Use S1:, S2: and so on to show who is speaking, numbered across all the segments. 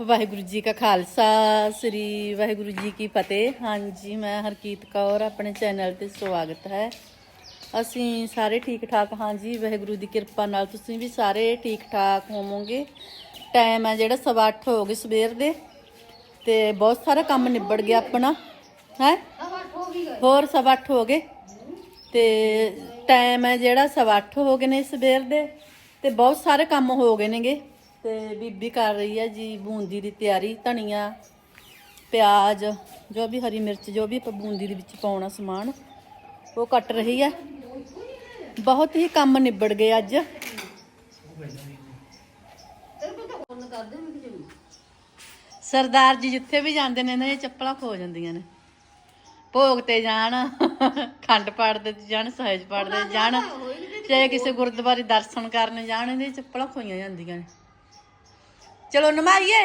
S1: ਵਾਹਿਗੁਰੂ ਜੀ ਕਾ ਖਾਲਸਾ, ਸ੍ਰੀ ਵਾਹਿਗੁਰੂ ਜੀ ਕੀ ਫਤਿਹ। ਹਾਂਜੀ, ਮੈਂ ਹਰਕੀਤ ਕੌਰ, ਆਪਣੇ ਚੈਨਲ ਤੇ ਸਵਾਗਤ ਹੈ। ਅਸੀਂ ਸਾਰੇ ਠੀਕ ਠਾਕ ਹਾਂਜੀ, ਵਾਹਿਗੁਰੂ ਦੀ ਕਿਰਪਾ ਨਾਲ ਤੁਸੀਂ ਵੀ ਸਾਰੇ ਠੀਕ ਠਾਕ ਹੋਵੋਗੇ। ਟਾਈਮ ਹੈ ਜਿਹੜਾ ਸਵਾ ਅੱਠ ਹੋ ਗਏ ਸਵੇਰ ਦੇ, ਤੇ ਬਹੁਤ ਸਾਰਾ ਕੰਮ ਨਿਬੜ ਗਿਆ ਆਪਣਾ, ਹੈ? ਹੋਰ ਸਵਾ ਅੱਠ ਹੋ ਗਏ, ਤੇ ਟਾਈਮ ਹੈ ਜਿਹੜਾ ਸਵਾ ਅੱਠ ਹੋ ਗਏ ਨੇ ਸਵੇਰ ਦੇ, ਤੇ ਬਹੁਤ ਸਾਰੇ ਕੰਮ ਹੋ ਗਏ ਨੇਗੇ। ਤੇ ਬੀਬੀ ਕਰ ਰਹੀ ਹੈ ਜੀ ਬੂੰਦੀ ਦੀ ਤਿਆਰੀ, ਧਨੀਆ, ਪਿਆਜ਼, ਜੋ ਵੀ ਹਰੀ ਮਿਰਚ, ਜੋ ਵੀ ਆਪਾਂ ਬੂੰਦੀ ਦੇ ਵਿੱਚ ਪਾਉਣਾ ਸਮਾਨ, ਉਹ ਕੱਟ ਰਹੀ ਹੈ ਬਹੁਤ ਹੀ ਕੰਮ ਨਿਬੜ ਗਏ ਅੱਜ। ਸਰਦਾਰ ਜੀ ਜਿੱਥੇ ਵੀ ਜਾਂਦੇ ਨੇ ਨਾ ਇਹ ਚੱਪਲਾਂ ਖੋ ਜਾਂਦੀਆਂ ਨੇ। ਭੋਗ ਤੇ ਜਾਣ, ਖੰਡ ਪਾੜਦੇ ਤੇ ਜਾਣ, ਸਹਿਜ ਪਾੜਦੇ ਜਾਣ। ਚਾਹੇ ਕਿਸੇ ਗੁਰਦੁਆਰੇ ਦਰਸ਼ਨ ਕਰਨ ਜਾਣ ਇਹਦੇ ਚੱਪਲਾਂ ਖੋਈਆਂ ਜਾਂਦੀਆਂ ਨੇ। ਚਲੋ ਨਮਾਈਏ।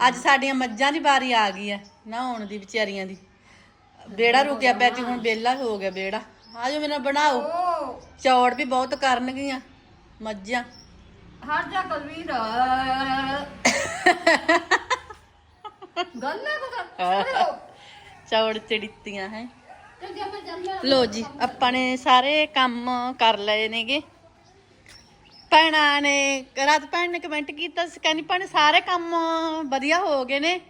S1: ਅੱਜ ਸਾਡੀਆਂ ਮੱਝਾਂ ਦੀ ਵਾਰੀ ਆ ਗਈ ਹੈ ਨਹਾਉਣ ਦੀ ਵਿਚਾਰੀਆਂ ਦੀ। ਬੇੜਾ ਰੁਕਿਆ ਪਿਆ ਤੇ ਹੁਣ ਬੇਲਾ ਹੋ ਗਿਆ ਬੇੜਾ। ਆਜੋ ਮੇਰਾ ਬਣਾਓ। ਚੌੜ ਵੀ ਬਹੁਤ ਕਰਨਗੀਆਂ ਮੱਝਾਂ।
S2: ਹਟ ਜਾ ਕਲਵੀਰ। ਗੱਲ ਹੈ। ਕੁਝ
S1: ਚੌੜ ਚੜੀਤੀਆਂ ਹੈ। ਲੋ ਜੀ ਆਪਾਂ ਨੇ ਸਾਰੇ ਕੰਮ ਕਰ ਲਏ ਨੇਗੇ। ਭੈਣਾਂ ਨੇ, ਰਾਤ ਭੈਣ ਨੇ ਕਮੈਂਟ ਕੀਤਾ ਸੀ, ਕਹਿੰਦੀ ਭੈਣ ਸਾਰੇ ਕੰਮ ਵਧੀਆ ਹੋ ਗਏ ਨੇ।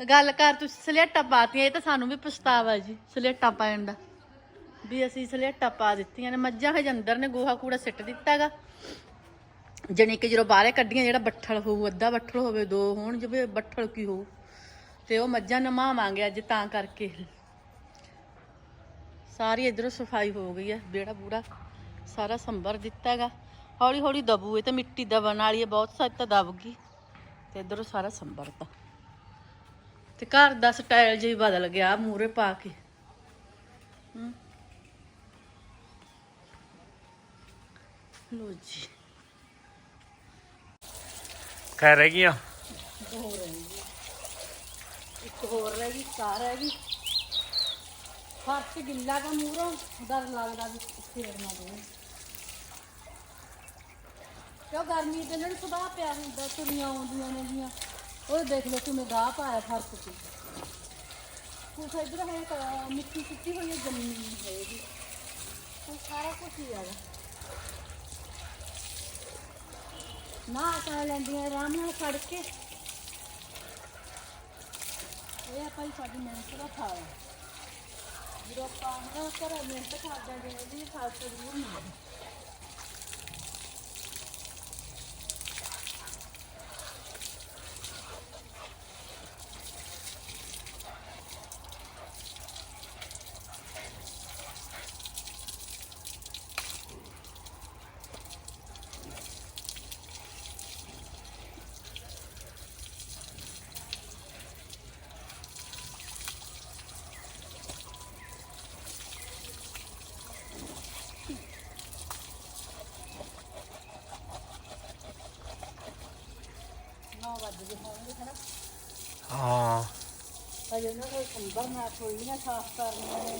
S1: ਗੱਲ ਕਰ ਤੁਸੀਂ ਸਲੇਟਾਂ ਪਾਤੀਆਂ, ਇਹ ਤਾਂ ਸਾਨੂੰ ਵੀ ਪਛਤਾਵਾ ਜੀ, ਸਲੇਟਾਂ ਪਾਉਣ ਦਾ। ਵੀ ਅਸੀਂ ਸਲੇਟਾਂ ਪਾ ਦਿੱਤੀਆਂ ਨੇ, ਮੱਝਾਂ ਹਜੇ ਅੰਦਰ ਨੇ, ਗੋਹਾ ਕੂੜਾ ਸਿੱਟ ਦਿੱਤਾਗਾ ਜਣੀ ਕਿ ਜਦੋਂ ਬਾਹਰੇ ਕੱਢੀਆਂ, ਜਿਹੜਾ ਬੱਠਲ ਹੋਊ, ਅੱਧਾ ਬੱਠਲ ਹੋਵੇ, ਦੋ ਹੋਣ ਜਿਵੇਂ ਬੱਠਲ ਕੀ ਹੋਊ, ਤੇ ਉਹ ਮੱਝਾਂ ਨਮਾਵਾਂਗੇ ਅੱਜ ਤਾਂ ਕਰਕੇ। ਸਾਰੀ ਇਧਰੋਂ ਸਫ਼ਾਈ ਹੋ ਗਈ ਹੈ, ਬੇੜਾ ਬੂੜਾ ਸਾਰਾ ਸੰਭਰ ਦਿੱਤਾ ਹੈਗਾ ਹੌਲੀ ਹੌਲੀ ਦਬੂ ਇਹ ਤਾਂ ਮਿੱਟੀ ਦਬਣ ਵਾਲੀ ਹੈ ਬਹੁਤ ਸਾਰੀ ਤਾਂ ਦਬ ਗਈ। ਤੇ ਇਧਰੋਂ ਸਾਰਾ ਸੰਭਰਤਾ। ਤੇ ਘਰ ਦਾ ਸਟਾਈਲ ਜਿਹਾ ਬਦਲ ਗਿਆ ਮੂਰੇ ਪਾ ਕੇ। ਲੋ ਜੀ।
S3: ਖੈਰ ਰਹਿ ਗਈਆਂ?
S1: ਇੱਕ ਹੋਰ ਰਹਿ ਗਈ ਕਾਰ ਰਹਿ ਗਈ। ਫਰਸ਼ ਗਿੱਲਾ ਦਾ ਮੂਰੋਂ ਡਰ ਲੱਗਦਾ ਵੀ ਫੇਰਨਾ ਪਵੇ ਕਿਉਂ ਗਰਮੀ ਦੇ ਨਾਲ ਸੁਭਾਅ ਪਿਆ ਹੁੰਦਾ ਤੁਰੀਆਂ ਆਉਂਦੀਆਂ ਨੇ ਜੀਆਂ ਉਹ ਦੇਖ ਲਓ ਕਿਵੇਂ ਗਾਹ ਪਾਇਆ ਫਰਸ਼ ਤੇ। ਕੁਛ ਇਧਰ ਹੈ ਤਾਂ ਮਿੱਟੀ ਸਿੱਟੀ ਹੋਈ ਹੈ, ਜ਼ਮੀਨ ਹੋਏਗੀ ਉਹ ਸਾਰਾ ਕੁਝ ਹੀ ਆਗਾ ਨਾ ਕਰ ਲੈਂਦੀਆਂ ਆਰਾਮ ਨਾਲ ਫੜ ਕੇ। ਇਹ ਆਪਾਂ ਹੀ ਸਾਡੀ ਮਿਹਨਤ ਦਾ ਫਲ ਹੈ। ਜਦੋਂ ਆਪਾਂ ਹੁਣ ਘਰ ਮਿਹਨਤ ਕਰਦੇ ਹਾਂ ਜਿਵੇਂ ਦੀ ਫਲ ਜ਼ਰੂਰ ਮਿਲਦਾ ਨੌ ਵੱਜ ਗਏ ਹੋਣਗੇ ਖੜਾ
S3: ਹਾਂ
S1: ਅਜੇ ਉਹਨਾਂ ਕੋਈ ਸੰਭਰ ਨਾ ਥੋੜੀਆਂ ਸਾਫ਼ ਕਰਨੀਆਂ ਨੇ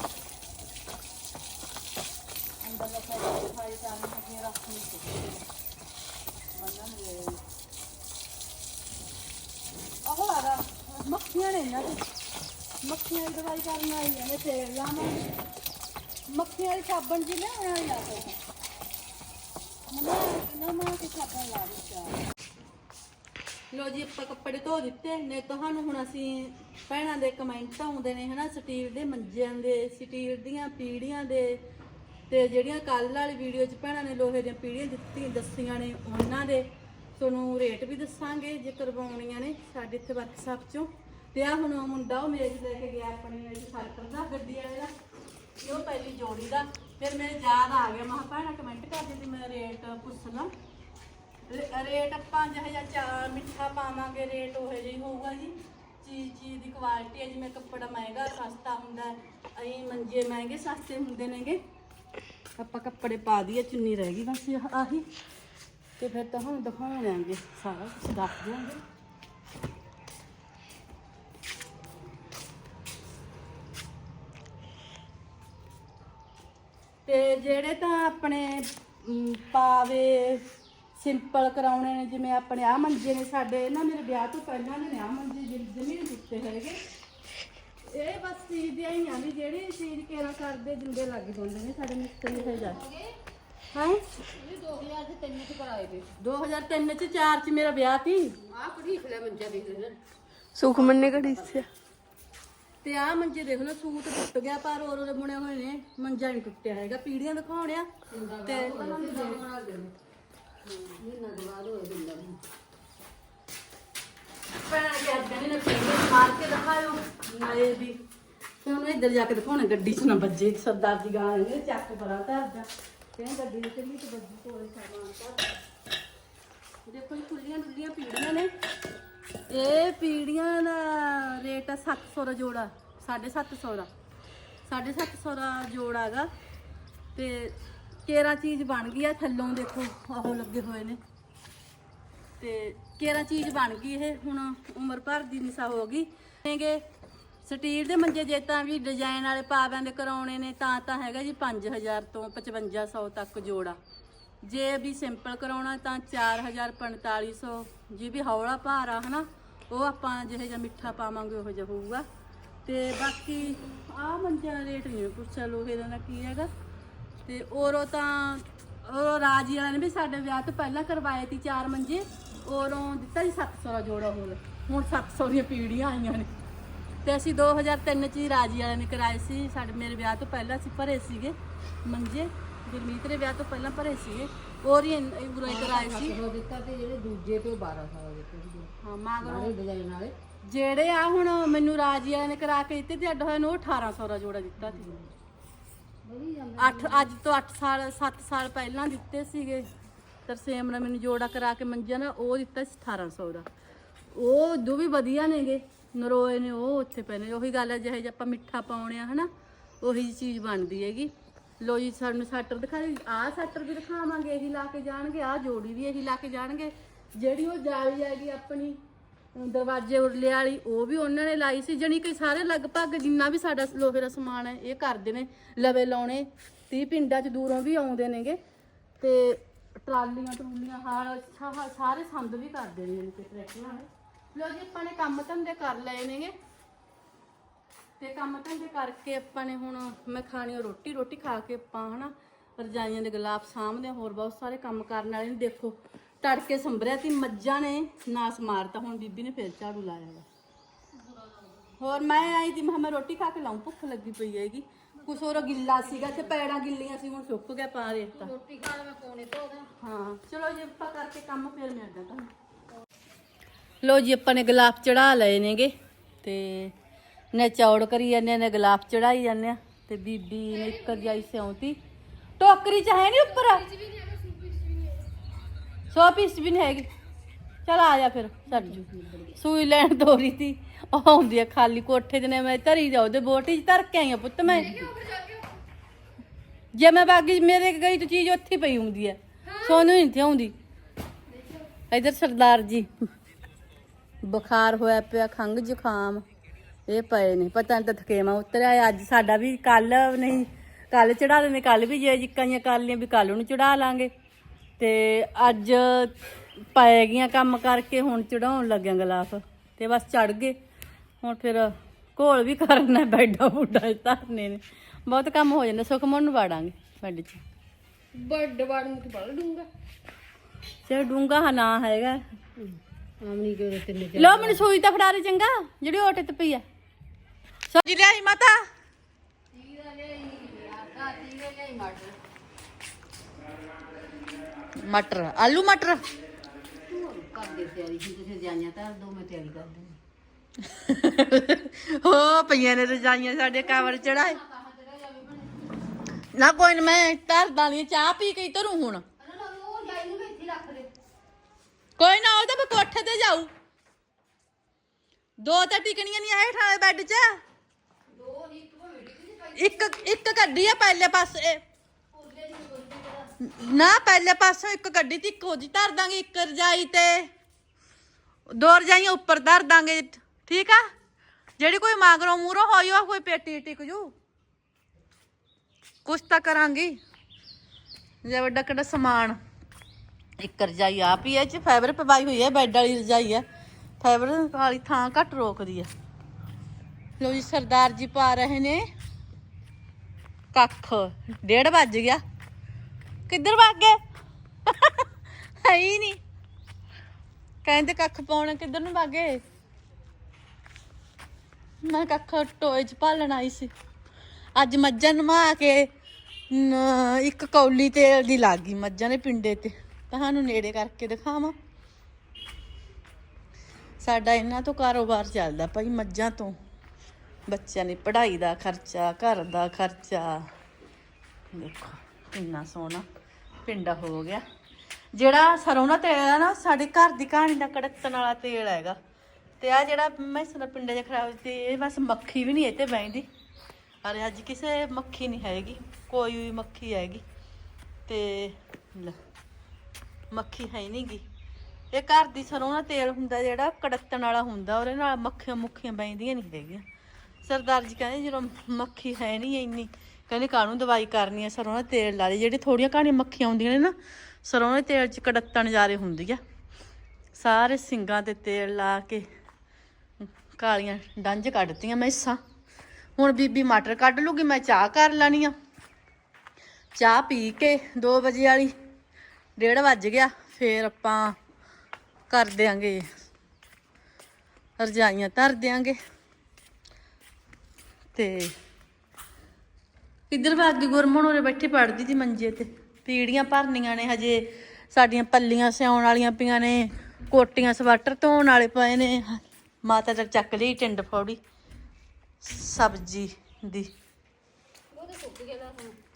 S1: ਅੰਦਰ ਦਾ ਸਾਈਡ ਸਫ਼ਾਈ ਕਰਨੀ ਹੈ ਫਿਰ ਰੱਖਣੀ ਚਾਹੀਦੀ ਬੰਨਣਗੇ ਆਹੋ ਆਗਾ ਮੱਖੀਆਂ ਨੇ ਇਹਨਾਂ ਦੇ ਮੱਖੀਆਂ ਦੀ ਦਵਾਈ ਕਰਨ ਵਾਲੀ ਹੈ ਮੈਂ ਤੇਲ ਲੋ ਜੀ, ਆਪਾਂ ਕੱਪੜੇ ਧੋ ਦਿੱਤੇ ਨੇ, ਤੁਹਾਨੂੰ ਹੁਣ ਅਸੀਂ ਭੈਣਾਂ ਦੇ ਕਮੈਂਟ ਆਉਂਦੇ ਨੇ, ਹਨਾ ਸਟੀਲ ਦੇ ਮੰਜਿਆਂ ਦੇ ਸਟੀਲ ਦੀਆਂ ਪੀੜੀਆਂ ਦੇ, ਤੇ ਜਿਹੜੀਆਂ ਕੱਲ ਵਾਲੀ ਵੀਡੀਓ 'ਚ ਭੈਣਾਂ ਨੇ ਲੋਹੇ ਦੀਆਂ ਪੀੜੀਆਂ ਦਿੱਤੀ, ਦੱਸੀਆਂ ਨੇ ਉਹਨਾਂ ਦੇ। ਤੁਹਾਨੂੰ ਰੇਟ ਵੀ ਦੱਸਾਂਗੇ ਜੇ ਕਰਵਾਉਣੀਆਂ ਨੇ ਸਾਡੇ ਇੱਥੇ ਵਰਕਸ਼ਾਪ 'ਚੋਂ। ਤੇ ਆ ਹੁਣ ਮੁੰਡਾ, ਉਹ ਮੇਜ਼ ਲੈ ਕੇ ਗਿਆ ਆਪਣੀ ਮੇਜ਼ ਸਰਕਲ ਦਾ, ਗੱਡੀ ਵਾਲੇ ਦਾ। ਇਹ ਉਹ ਪਹਿਲੀ ਜੋੜੀ ਦਾ। ਫਿਰ ਮੇਰੇ ਯਾਦ ਆ ਗਿਆ, ਮੈਂ ਕਿਹਾ ਭੈਣਾਂ ਕਮੈਂਟ ਕਰਦੀ ਸੀ ਮੈਂ ਰੇਟ ਪੁੱਛ ਲਾਂ। ਰੇ- ਰੇਟ ਆਪਾਂ ਜਿਹੋ ਜਿਹਾ ਚਾ ਮਿੱਠਾ ਪਾਵਾਂਗੇ ਰੇਟ ਉਹ ਜਿਹਾ ਹੀ ਹੋਊਗਾ ਜੀ। ਚੀਜ਼ ਚੀਜ਼ ਦੀ ਕੁਆਲਿਟੀ ਹੈ ਜਿਵੇਂ ਕੱਪੜਾ ਮਹਿੰਗਾ ਸਸਤਾ ਹੁੰਦਾ ਹੈ। ਅਹੀਂ ਮੰਜੇ ਮਹਿੰਗੇ ਸਸਤੇ ਹੁੰਦੇ ਨੇਗੇ। ਆਪਾਂ ਕੱਪੜੇ ਪਾ ਦਈਏ ਚੁੰਨੀ ਰਹਿ ਗਈ ਬਸ ਆਹ- ਆਹੀ। ਤੇ ਫਿਰ ਤਾਂ ਹੁਣ ਦਿਖਾਉਣ ਦਿਖਾਉਣਾਂਗੇ ਸਾਰਾ ਕੁਝ ਦੱਸ ਦਿਆਂਗੇ। ਤੇ ਜਿਹੜੇ ਤਾਂ ਆਪਣੇ ਮ, ਪਾਵੇ ਸਿੰਪਲ ਕਰਾਉਣੇ ਨੇ ਜਿਵੇਂ ਆਪਣੇ ਆ ਮੰਜੇ ਨੇ ਸਾਡੇ। ਨਾ ਮੇਰੇ ਵਿਆਹ ਤੋਂ ਪਹਿਲਾਂ ਨੇ ਆ ਮੰਜੇ ਜ਼ਮੀਨ ਦਿੱਤੇ ਹੈਗੇ। ਇਹ ਬਸ ਚੀਜ਼ ਦੀਆਂ ਹੀ ਆ ਵੀ ਜਿਹੜੀ ਚੀਜ਼ ਕੇਰਾ ਕਰਦੇ ਜਿੰਦੇ ਲੱਗ ਜਾਂਦੇ ਨੇ ਸਾਡੇ ਮਿਸਤਰੀ ਹੋ ਜਾ। ਹਾਂ?
S2: ਇਹ 2000 ਦੇ ਤਿੰਨ ਚ ਕਰਾਏ ਵੇ
S1: 2003 ਚ 4 ਚ ਮੇਰਾ ਵਿਆਹ ਸੀ।
S2: ਆਹ ਪੜੀਖ ਲੈ ਮੰਜਾ ਦੇਖ ਲੈ
S4: ਸੁਖਮਨ ਨੇ ਘੜੀ ਸੇ
S1: ਤੇ ਆ ਮੰਜੇ ਦੇਖ ਲਓ ਸੂਟ ਟੁੱਟ ਗਿਆ ਪਰ ਹੋਰ ਉਹਦੇ ਬੁਣੇ ਹੋਏ ਨੇ। ਮੰਜਾ ਨਹੀਂ ਟੁੱਟਿਆ ਹੈਗਾ ਪੀੜੀਆਂ ਦਿਖਾਉਣਿਆ ਤੇ ਪੈਣਾ ਕਰਦੇ ਨੇ ਪੀੜੀਆਂ ਮਾਰ ਕੇ ਦਿਖਾਇਓ ਨਾਲੇ ਵੀ ਫਿਰ ਉਹਨੂੰ ਇੱਧਰ ਜਾ ਕੇ ਦਿਖਾਉਣਾ ਗੱਡੀ 'ਚ ਨਾ ਵੱਜੇ ਸਰਦਾਰ ਜੀ ਗਾਂ ਨੇ ਚੱਕ ਪਰਾਂ ਧਰ ਕਹਿੰਦਾ ਗੱਡੀ ਵਿੱਚ ਚੱਲੀ ਤੇ ਵੱਜੀ ਕੋਲੇ ਸਾਮਾਨ ਧਰ ਦੇਖੋ ਜੀ ਖੁੱਲੀਆਂ ਡੁੱਲੀਆਂ ਪੀੜੀਆਂ ਨੇ, ਇਹ ਪੀੜੀਆਂ ਦਾ ਰੇਟ ਆ 700 ਦਾ ਜੋੜਾ 750 ਦਾ 750 ਦਾ ਜੋੜਾ ਹੈਗਾ ਤੇ ਕੇਰਾ ਚੀਜ਼ ਬਣ ਗਈ ਆ ਥੱਲੋਂ ਦੇਖੋ, ਆਹੋ ਲੱਗੇ ਹੋਏ ਨੇ। ਤੇ ਕੇਰਾ ਚੀਜ਼ ਬਣ ਗਈ ਇਹ, ਹੁਣ ਉਮਰ ਭਰ ਦੀ ਨਿਸਾ ਹੋ ਗਈ। ਹੈਗੇ ਸਟੀਲ ਦੇ ਮੰਜੇ ਜੇ ਤਾਂ ਵੀ ਡਿਜ਼ਾਈਨ ਵਾਲੇ ਪਾਵਿਆਂ ਦੇ ਕਰਾਉਣੇ ਨੇ, ਤਾਂ ਤਾਂ ਹੈਗਾ ਜੀ 5000 ਤੋਂ 5500 ਤੱਕ ਜੋੜਾ। ਜੇ ਵੀ ਸਿੰਪਲ ਕਰਾਉਣਾ ਤਾਂ 4000 4500 ਜੇ ਵੀ ਹੌਲਾ ਭਾਰ ਆ, ਹਨਾ, ਉਹ ਆਪਾਂ ਜਿਹੇ ਜਿਹਾ ਮਿੱਠਾ ਪਾਵਾਂਗੇ, ਉਹੋ ਜਿਹਾ ਹੋਊਗਾ। ਤੇ ਬਾਕੀ ਆਹ ਮੰਜਿਆਂ ਦਾ ਰੇਟ ਨਹੀਂ ਪੁੱਛਿਆ, ਲੋਹੇ ਦਾ ਨਾ ਕੀ ਹੈਗਾ। ਤੇ ਔਰੋਂ ਤਾਂ ਉਹ ਰਾਜੀ ਵਾਲਿਆਂ ਨੇ ਵੀ ਸਾਡੇ ਵਿਆਹ ਤੋਂ ਪਹਿਲਾਂ ਕਰਵਾਏ ਸੀ ਚਾਰ ਮੰਜੇ ਔਰੋਂ ਦਿੱਤਾ ਸੀ 700 ਦਾ ਜੋੜਾ ਹੋਰ। ਹੁਣ 700 ਦੀਆਂ ਪੀੜੀਆਂ ਆਈਆਂ ਨੇ। ਤੇ ਅਸੀਂ 2003 ਚ ਹੀ ਰਾਜੀ ਵਾਲਿਆਂ ਨੇ ਕਰਾਏ ਸੀ। ਸਾਡੇ ਮੇਰੇ ਵਿਆਹ ਤੋਂ ਪਹਿਲਾਂ ਅਸੀਂ ਭਰੇ ਸੀਗੇ ਮੰਜੇ। ਗੁਰਮੀਤ ਦੇ ਵਿਆਹ ਤੋਂ ਪਹਿਲਾਂ ਭਰੇ ਸੀਗੇ। ਔਰ ਹੀ ਉਰੇ ਕਰਾਏ ਸੀ।
S2: ਹੋ ਦਿੱਤਾ ਤੇ ਜਿਹੜੇ ਦੂਜੇ ਤੋਂ 1200 ਦਿੱਤੇ ਸੀ
S1: ਹਾਂ ਮਾਗਰੋਂ
S2: ਡਿਜ਼ਾਈਨ ਵਾਲੇ।
S1: ਜਿਹੜੇ ਆ ਹੁਣ ਮੈਨੂੰ ਰਾਜੀ ਵਾਲਿਆਂ ਨੇ ਕਰਾ ਕੇ ਦਿੱਤੇ ਤੇ ਅੱਡ ਹੋਏ ਨੂੰ ਉਹ 1800 ਦਾ ਜੋੜਾ ਦਿੱਤਾ ਸੀ। 8 ਅੱਜ ਤੋਂ 8 ਸਾਲ 7 ਸਾਲ ਪਹਿਲਾਂ ਦਿੱਤੇ ਸੀਗੇ। ਤਰਸੇਮ ਨੇ ਮੈਨੂੰ ਜੋੜਾ ਕਰਾ ਕੇ ਮੰਜਿਆ ਨਾ ਉਹ ਦਿੱਤਾ ਸੀ 1800 ਦਾ। ਉਹ ਦੋ ਵੀ ਵਧੀਆ ਨੇਗੇ। ਨਰੋਏ ਨੇ, ਉਹ ਉੱਥੇ ਪਏ ਨੇ। ਉਹੀ ਗੱਲ ਹੈ, ਜਿਹੇ ਆਪਾਂ ਮਿੱਠਾ ਪਾਉਣੇ ਆ, ਹਨਾ? ਉਹੀ ਜਿਹੀ ਚੀਜ਼ ਬਣਦੀ ਹੈਗੀ। ਲੋ ਜੀ, ਸਾਨੂੰ ਸੱਟਰ ਦਿਖਾ ਦੇ ਆਹ ਸੱਟਰ ਵੀ ਦਿਖਾਵਾਂਗੇ, ਇਹੀ ਲਾ ਕੇ ਜਾਣਗੇ। ਆਹ ਜੋੜੀ ਵੀ ਇਹੀ ਲਾ ਕੇ ਜਾਣਗੇ। ਜਿਹੜੀ ਉਹ ਜਾਲੀ ਹੈਗੀ ਆਪਣੀ ਦਰਵਾਜ਼ੇ ਉਰਲੇ ਵਾਲੀ, ਉਹ ਵੀ ਉਹਨਾਂ ਨੇ ਲਾਈ ਸੀ। ਜਾਣੀ ਕਿ ਸਾਰੇ ਲਗਭਗ ਜਿੰਨਾ ਵੀ ਸਾਡਾ ਲੋਹੇ ਦਾ ਸਮਾਨ ਹੈ, ਇਹ ਕਰਦੇ ਨੇ। ਲਵੇ ਲਾਉਣੇ 30 ਪਿੰਡਾਂ ਚ ਦੂਰੋਂ ਵੀ ਆਉਂਦੇ ਨੇਗੇ। ਤੇ ਟਰਾਲੀਆਂ, ਟਰੂਲੀਆਂ, ਹਾਲ ਸਾਰੇ ਸੰਦ ਵੀ ਕਰਦੇ ਨੇ ਜਾਣੀ ਕਿ ਟਰੈਕਟਰਾਂ ਵਾਲੇ ਲੋ ਜੀ, ਆਪਾਂ ਨੇ ਕੰਮ ਧੰਦੇ ਕਰ ਲਏ ਨੇਗੇ। ਤੇ ਕੰਮ ਧੰਦੇ ਕਰਕੇ ਆਪਾਂ ਨੇ ਹੁਣ ਮੈਂ ਖਾਣੀ ਰੋਟੀ। ਰੋਟੀ ਖਾ ਕੇ ਆਪਾਂ ਹਨਾ, ਰਜਾਈਆਂ ਦੇ ਗਲਾਫ ਸਾਹਮਣੇ ਹੋਰ ਬਹੁਤ ਸਾਰੇ ਕੰਮ ਕਰਨ ਵਾਲੇ ਨੇ। ਦੇਖੋ ਤੜਕੇ ਸੰਭਰਿਆ ਤੀ ਮੱਝਾਂ ਨੇ ਨਾਸ ਮਾਰਤਾ ਹੁਣ ਬੀਬੀ ਨੇ ਫੇਰ ਝਾੜੂ ਲਾਇਆ ਵਾ। ਹੋਰ ਮੈਂ ਆਈ ਤੀ ਮੈਂ ਕਿਹਾ ਮੈਂ ਰੋਟੀ ਖਾ ਕੇ ਲਾਉਂ ਭੁੱਖ ਲੱਗੀ ਪਈ ਹੈਗੀ। ਕੁਛ ਹੋਰ ਗਿੱਲਾ ਸੀਗਾ ਤੇ ਪੈੜਾਂ ਗਿੱਲੀਆਂ ਸੀ ਹੁਣ ਸੁੱਕ ਗਿਆ ਪਾ ਰੇਤਾ
S2: ਰੋਟੀ ਖਾਣ ਮੈਂ ਕੋਨੇ ਧੋਦਾ
S1: ਹਾਂ ਚਲੋ ਜੀ ਆਪਾਂ ਕਰਕੇ ਕੰਮ ਫੇਰ ਮਿਲਦਾ ਤੁਹਾਨੂੰ। ਲੋ ਜੀ ਆਪਾਂ ਨੇ ਗਲਾਫ ਚੜਾ ਲਏ ਨੇਗੇ ਤੇ ਨੇ ਚੌੜ ਕਰੀ ਜਾਂਦੇ ਨੇ ਗਲਾਫ ਚੜਾਈ ਜਾਂਦੇ ਆ ਤੇ ਬੀਬੀ ਨੇ ਇੱਕ ਰਜਾਈ ਸਿਉਂਤੀ ਟੋਕਰੀ ਚ ਹੈ ਨਹੀਂ ਉੱਪਰ? ਸੌ ਪੀਸ ਵੀ ਨਹੀਂ ਹੈਗੀ। ਚਲ ਆ ਜਾ ਫਿਰ, ਛੱਡ ਜੂ। ਸੂਈ ਲੈਣ ਤੋਰੀ ਤੀ ਉਹ ਆਉਂਦੀ ਆ ਖਾਲੀ ਕੋਠੇ 'ਚ ਨੇ, ਮੈਂ ਧਰੀ ਜਾਉ ਤੇ ਬੋਟੀ 'ਚ, ਧਰ ਕੇ ਆਈ ਆ ਪੁੱਤ ਮੈਂ। ਜੇ ਮੈਂ ਬਾਗੀ, ਮੇਰੇ ਗਈ ਤਾਂ ਚੀਜ਼ ਉੱਥੇ ਪਈ ਹੁੰਦੀ ਹੈ ਸੋਨੂੰ ਨਹੀਂ ਤੇ ਆਉਂਦੀ। ਇਧਰ ਸਰਦਾਰ ਜੀ। ਬੁਖਾਰ ਹੋਇਆ ਪਿਆ ਖੰਗ ਜ਼ੁਕਾਮ। ਇਹ ਪਏ ਨੇ, ਪਤਾ ਨਹੀਂ ਤਾਂ ਥਕੇਮਾ ਉਤਰਿਆ ਅੱਜ ਸਾਡਾ ਵੀ ਕੱਲ ਨਹੀਂ ਕੱਲ ਚੜਾ ਲੈਣੇ ਕੱਲ ਵੀ ਜੇ ਜਿੱਕਾਈਆਂ ਕਰ ਲਈਆਂ, ਵੀ ਕੱਲ ਨੂੰ ਚੜਾ ਲਾਂਗੇ। ਤੇ ਅੱਜ ਪੈ ਗਈਆਂ ਕੰਮ ਕਰਕੇ ਹੁਣ ਚੜਾਉਣ ਲੱਗਿਆ ਗਲਾਫ ਤੇ ਬਸ ਚੜ ਗਏ। ਹੁਣ ਫਿਰ ਘੋਲ ਵੀ ਕਰਨਾ ਬੈਡਾ ਬੁੱਡਾ ਧਰਨੇ ਨੇ। ਬਹੁਤ ਕੰਮ ਹੋ ਜਾਂਦਾ ਸੁਖਮਨ ਨੂੰ ਵਾੜਾਂਗੇ ਬੈਡ 'ਚ।
S2: ਵੱਡ ਵੱਡ ਨੂੰ ਤੇ ਬੜਾ ਡੂੰਗਾ
S1: ਚਲ ਡੂੰਗਾ ਹਾਂ ਨਾ ਹੈਗਾ।
S2: ਆਮਣੀ ਕੇ ਉਹਦੇ ਤਿੰਨੇ
S1: ਲੋ ਮੈਨੂੰ ਸੂਈ ਤਾਂ ਫੜਾ ਦੇ ਚੰਗਾ ਜਿਹੜੀ ਓਟੇ ਤੇ ਪਈ ਆ। ਸਬਜ਼ੀ ਲਿਆਈ ਮਾਤਾ? ਮਟਰ ਆਲੂ ਮਟਰ।
S2: ਕਰ ਦੇ ਤਿਆਰੀ ਹੁਣ ਤੁਸੀਂ ਜਾਈਆਂ ਧਰ ਦੋ ਮੈਂ ਤਿਆਰੀ ਕਰ ਦੂੰ
S1: ਹੋ, ਪਈਆਂ ਨੇ ਰਜਾਈਆਂ ਸਾਡੇ ਕਵਰ ਚੜਾਏ ਨਾ ਕੋਈ ਨਾ, ਮੈਂ ਧਰ ਦਾਲੀ ਚਾਹ ਪੀ ਕੇ ਧਰੂ ਹੁਣ। ਕੋਈ ਨਾ ਉਹਦਾ ਮੈਂ ਕੋਠੇ ਤੇ ਜਾਊ। ਦੋ ਤਾਂ ਟਿਕਣੀਆਂ ਨਹੀਂ ਆਏ ਠਾਲੇ ਬੈੱਡ 'ਚ। ਇੱਕ ਇੱਕ ਕੱਢੀ ਆ ਪਹਿਲੇ ਪਾਸੇ। ਨਾ, ਪਹਿਲੇ ਪਾਸੋਂ ਇੱਕ ਗੱਡੀ ਤੀ ਇੱਕ ਉਹਦੀ ਧਰ ਦਾਂਗੇ, ਇੱਕ ਰਜਾਈ ਤੇ। ਦੋ ਰਜਾਈਆਂ ਉੱਪਰ ਧਰ ਦਾਂਗੇ, ਠੀਕ ਆ? ਜਿਹੜੀ ਕੋਈ ਮਾਗਰੋਂ ਮੂਰੋ ਹੋਈ ਉਹ ਕੋਈ ਪੇਟੀ ਟਿਕ ਜੂ। ਕੁਛ ਤਾਂ ਕਰਾਂਗੀ। ਜੇ ਵੱਡਾ ਕਿਹੜਾ ਸਮਾਨ। ਇੱਕ ਰਜਾਈ ਆ ਪਈ ਐ ਚ ਫਾਈਬਰ ਪਵਾਈ ਹੋਈ ਹੈ ਬੈੱਡ ਵਾਲੀ ਰਜਾਈ ਹੈ। ਫਾਈਬਰ ਵਾਲੀ ਥਾਂ ਘੱਟ ਰੋਕਦੀ ਹੈ। ਲੋ ਜੀ, ਸਰਦਾਰ ਜੀ ਪਾ ਰਹੇ ਨੇ ਕੱਖ। ਡੇਢ ਵੱਜ ਗਿਆ। ਕਿੱਧਰ ਭੱਗ ਗਏ? ਹੈ ਹੀ ਨਹੀਂ। ਕਹਿੰਦੇ ਕੱਖ ਪਾਉਣਾ ਕਿੱਧਰ ਨੂੰ ਭਾਗੇ ਮੈਂ ਕੱਖ ਟੋਏ ਚ ਭਾਲਣ ਆਈ ਸੀ। ਅੱਜ ਮੱਝਾਂ ਨਵਾ ਕੇ ਇੱਕ ਕੌਲੀ ਤੇਲ ਦੀ ਲੱਗ ਗਈ ਮੱਝਾਂ ਦੇ ਪਿੰਡੇ ਤੇ। ਤੁਹਾਨੂੰ ਨੇੜੇ ਕਰਕੇ ਦਿਖਾਵਾਂ। ਸਾਡਾ ਇਹਨਾਂ ਤੋਂ ਕਾਰੋਬਾਰ ਚੱਲਦਾ ਭਾਈ ਮੱਝਾਂ ਤੋਂ। ਬੱਚਿਆਂ ਦੀ ਪੜ੍ਹਾਈ ਦਾ ਖਰਚਾ, ਘਰ ਦਾ ਖਰਚਾ। ਦੇਖੋ। ਇੰਨਾ ਸੋਹਣਾ, ਪਿੰਡਾ ਹੋ ਗਿਆ। ਜਿਹੜਾ ਸਰੋਂ ਦਾ ਤੇਲ ਹੈ ਨਾ, ਸਾਡੇ ਘਰ ਦੀ ਕਹਾਣੀ ਦਾ ਕੜਕਣ ਵਾਲਾ ਤੇਲ ਹੈਗਾ। ਤੇ ਆ ਜਿਹੜਾ ਮੈਂ ਸਰ ਪਿੰਡੇ 'ਚ ਖਰਾਬ ਤੇ ਇਹ ਬਸ ਮੱਖੀ ਵੀ ਨਹੀਂ ਇਹ ਤੇ ਬੈਂਦੀ। ਅਰੇ ਅੱਜ ਕਿਸੇ ਮੱਖੀ ਨਹੀਂ ਹੈਗੀ, ਕੋਈ ਵੀ ਮੱਖੀ ਹੈਗੀ। ਤੇ ਮੱਖੀ ਹੈ ਨਹੀਂਗੀ। ਇਹ ਘਰ ਦੀ ਸਰੋਂ ਦਾ ਤੇਲ ਹੁੰਦਾ ਜਿਹੜਾ ਕੜਕਣ ਵਾਲਾ ਹੁੰਦਾ, ਉਹਦੇ ਨਾਲ ਮੱਖੀਆਂ ਮੁੱਖੀਆਂ ਬੈਂਦੀਆਂ ਨਹੀਂ ਹੈਗੀਆਂ। ਸਰਦਾਰ ਜੀ ਕਹਿੰਦੇ ਜਦੋਂ ਮੱਖੀ ਹੈ ਨਹੀਂ ਇੰਨੀ ਕਹਿੰਦੇ ਕਾਹਨੂੰ ਦਵਾਈ ਕਰਨੀ ਆ, ਸਰੋਂ ਦਾ ਤੇਲ ਲਾ ਲਈ। ਜਿਹੜੀ ਥੋੜੀਆਂ ਕਹਾਣੀਆਂ ਮੱਖੀਆਂ ਆਉਂਦੀਆਂ ਨੇ ਨਾ, ਸਰੋਂ ਦੇ ਤੇਲ 'ਚ ਕੜਕਣ ਨਜ਼ਾਰੇ ਹੁੰਦੀ ਆ। ਸਾਰੇ ਸਿੰਗਾਂ ਤੇ ਤੇਲ ਲਾ ਕੇ ਕਾਲੀਆਂ ਡੰਜ ਕੱਢਤੀਆਂ ਮੈਂ ਮੈਸਾਂ ਹੁਣ ਬੀਬੀ ਮਟਰ ਕੱਢ ਲੂਗੀ, ਮੈਂ ਚਾਹ ਕਰ ਲੈਣੀ ਆ। ਚਾਹ ਪੀ ਕੇ 2 ਵਜੇ ਵਾਲੀ ਡੇਢ ਵੱਜ ਗਿਆ, ਫੇਰ ਆਪਾਂ ਕਰ ਦਿਆਂਗੇ, ਰਜਾਈਆਂ ਧਰ ਦਿਆਂਗੇ। ਤੇ ਕਿੱਧਰ ਭਾਗ ਗਈ ਗੁਰਮਣ ਉਰੇ ਬੈਠੀ ਪੜਦੀ ਸੀ ਮੰਜੇ ਤੇ। ਪੀੜੀਆਂ ਭਰਨੀਆਂ ਨੇ ਹਜੇ, ਸਾਡੀਆਂ ਪੱਲੀਆਂ ਸਿਉਣ ਵਾਲੀਆਂ ਪਈਆਂ ਨੇ, ਕੋਟੀਆਂ ਸਵਾਟਰ ਧੋਣ ਵਾਲੇ ਪਏ ਨੇ। ਮਾਤਾ ਦਾ ਚੱਕ ਲਈ ਟਿੰਡ ਫੌੜੀ, ਸਬਜ਼ੀ ਦੀ।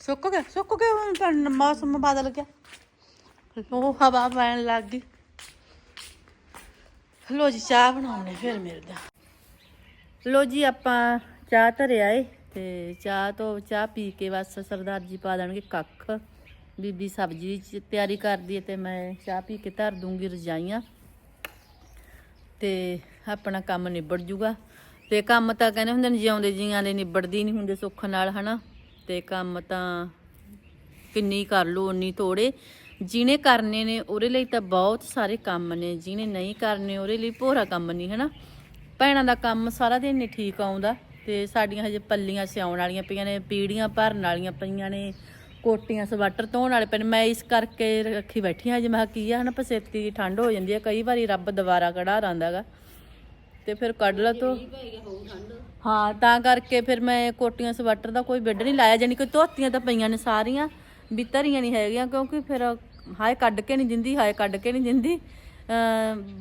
S1: ਸੁੱਕ ਗਿਆ ਸੁੱਕ ਗਿਆ, ਹੁਣ ਮੌਸਮ ਬਦਲ ਗਿਆ। ਉਹ ਹਵਾ ਪੈਣ ਲੱਗ ਗਈ। ਲੋ ਜੀ, ਚਾਹ ਬਣਾਉਣੇ ਫਿਰ ਮਿਲਦਾ ਲੋ ਜੀ, ਆਪਾਂ ਚਾਹ ਧਰਿਆ ਏ ਤੇ ਚਾਹ ਤੋਂ ਚਾਹ ਪੀ ਕੇ ਬਸ ਸਰਦਾਰ ਜੀ ਪਾ ਦੇਣਗੇ ਕੱਖ। ਬੀਬੀ ਸਬਜ਼ੀ ਦੀ ਤਿਆਰੀ ਕਰਦੀ ਹੈ ਤੇ ਮੈਂ ਚਾਹ ਪੀ ਕੇ ਧਰ ਦੂੰਗੀ ਰਜਾਈਆਂ। ਤੇ ਆਪਣਾ ਕੰਮ ਨਿਬੜ ਜੂਗਾ। ਤੇ ਕੰਮ ਤਾਂ ਕਹਿੰਦੇ ਹੁੰਦੇ ਨੇ ਜਿਉਂਦੇ ਜੀਆਂ ਦੇ ਨਿਬੜਦੀ ਨਹੀਂ ਹੁੰਦੇ ਸੁੱਖ ਨਾਲ, ਹਨਾ? ਤੇ ਕੰਮ ਤਾਂ ਕਿੰਨੀ ਕਰ ਲੋ ਉਨੀ ਤੋੜੇ। ਜਿਹਨੇ ਕਰਨੇ ਨੇ, ਉਹਦੇ ਲਈ ਤਾਂ ਬਹੁਤ ਸਾਰੇ ਕੰਮ ਨੇ। ਜਿਹਨੇ ਨਹੀਂ ਕਰਨੇ, ਉਹਦੇ ਲਈ ਭੋਰਾ ਕੰਮ ਨਹੀਂ, ਹਨਾ? ਭੈਣਾਂ ਦਾ ਕੰਮ ਸਾਰਾ ਦਿਨ ਨਹੀਂ ਠੀਕ ਆਉਂਦਾ। ਤੇ ਸਾਡੀਆਂ ਹਜੇ ਪੱਲੀਆਂ ਸਿਆਉਣ ਵਾਲੀਆਂ ਪਈਆਂ ਨੇ, ਪੀੜੀਆਂ ਭਰਨ ਵਾਲੀਆਂ ਪਈਆਂ ਨੇ, ਕੋਟੀਆਂ ਸਵਾਟਰ ਧੋਣ ਵਾਲੇ ਪਏ ਨੇ। ਮੈਂ ਇਸ ਕਰਕੇ ਰੱਖੀ ਬੈਠੀ ਹਾਂ ਜੇ ਮੈਂ ਕਿਹਾ ਕੀ ਆ, ਹਨਾ ਪਸੇਤੀ ਦੀ ਠੰਡ ਹੋ ਜਾਂਦੀ ਹੈ ਕਈ ਵਾਰੀ ਰੱਬ ਦੁਬਾਰਾ ਕਢਾ ਦਿੰਦਾਗਾ ਤੇ ਫਿਰ ਕੱਢ ਲਾ ਤੋ। ਹਾਂ, ਤਾਂ ਕਰਕੇ ਫਿਰ ਮੈਂ ਕੋਟੀਆਂ ਸਵਾਟਰ ਦਾ ਕੋਈ ਬਿੱਡ ਨਹੀਂ ਲਾਇਆ ਜਾਨੀ ਕਿ ਧੋਤੀਆਂ ਤਾਂ ਪਈਆਂ ਨੇ ਸਾਰੀਆਂ ਵੀ ਧਰੀਆਂ ਨਹੀਂ ਹੈਗੀਆਂ, ਕਿਉਂਕਿ ਫਿਰ ਹਾਏ ਕੱਢ ਕੇ ਨਹੀਂ ਦਿੰਦੀ, ਹਾਏ ਕੱਢ ਕੇ ਨਹੀਂ ਦਿੰਦੀ।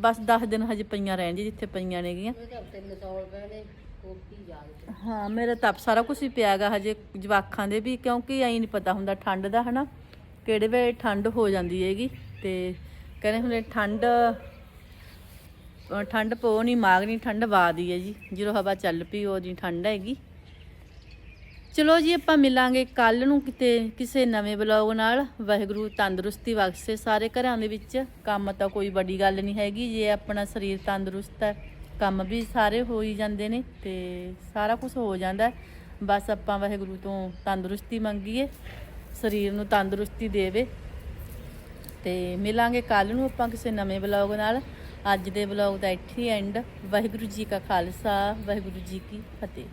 S1: ਬਸ 10 ਦਿਨ ਹਜੇ ਪਈਆਂ ਰਹਿਣ ਰਹਿਣਜੀ ਜਿੱਥੇ ਪਈਆਂ ਨੇਗੀਆਂ। ਹਾਂ, ਮੇਰਾ ਤਾਂ ਸਾਰਾ ਕੁਝ ਹੀ ਪਿਆਗਾ ਹਜੇ ਜਵਾਖਾਂ ਦੇ ਵੀ, ਕਿਉਂਕਿ ਐਂ ਨਹੀਂ ਪਤਾ ਹੁੰਦਾ ਠੰਡ ਦਾ, ਹਨਾ? ਕਿਹੜੇ ਵੇਲੇ ਠੰਡ ਹੋ ਜਾਂਦੀ ਹੈਗੀ, ਤੇ ਕਹਿੰਦੇ ਹੁੰਦੇ ਠੰਡ ਠੰਡ ਪੋ ਨਹੀਂ ਮਾਗ ਨਹੀਂ ਠੰਡ ਬਾਦੀ ਹੈ ਜੀ। ਜਦੋਂ ਹਵਾ ਚੱਲ ਪਈ ਉਹ ਜੀ ਠੰਡ ਹੈਗੀ। ਚਲੋ ਜੀ, ਆਪਾਂ ਮਿਲਾਂਗੇ ਕੱਲ ਨੂੰ ਕਿਤੇ, ਕਿਸੇ ਨਵੇਂ ਬਲੌਗ ਨਾਲ। ਵਾਹਿਗੁਰੂ ਤੰਦਰੁਸਤੀ ਬਖਸ਼ੇ ਸਾਰੇ ਘਰਾਂ ਦੇ ਵਿੱਚ। ਕੰਮ ਤਾਂ ਕੋਈ ਵੱਡੀ ਗੱਲ ਨਹੀਂ ਹੈਗੀ, ਜੇ ਆਪਣਾ ਸਰੀਰ ਤੰਦਰੁਸਤ ਹੈ। ਕੰਮ ਵੀ ਸਾਰੇ ਹੋ ਹੀ ਜਾਂਦੇ ਨੇ ਤੇ ਸਾਰਾ ਕੁਝ ਹੋ ਜਾਂਦਾ ਬਸ ਆਪਾਂ ਵਾਹਿਗੁਰੂ ਤੋਂ ਤੰਦਰੁਸਤੀ ਮੰਗੀਏ, ਸਰੀਰ ਨੂੰ ਤੰਦਰੁਸਤੀ ਦੇਵੇ ਤੇ ਮਿਲਾਂਗੇ ਕੱਲ ਨੂੰ ਆਪਾਂ ਕਿਸੇ ਨਵੇਂ ਬਲੌਗ ਨਾਲ। ਅੱਜ ਦੇ ਬਲੌਗ ਦਾ ਇੱਥੇ ਐਂਡ ਵਾਹਿਗੁਰੂ ਜੀ ਕਾ ਖਾਲਸਾ, ਵਾਹਿਗੁਰੂ ਜੀ ਕੀ ਫਤਿਹ।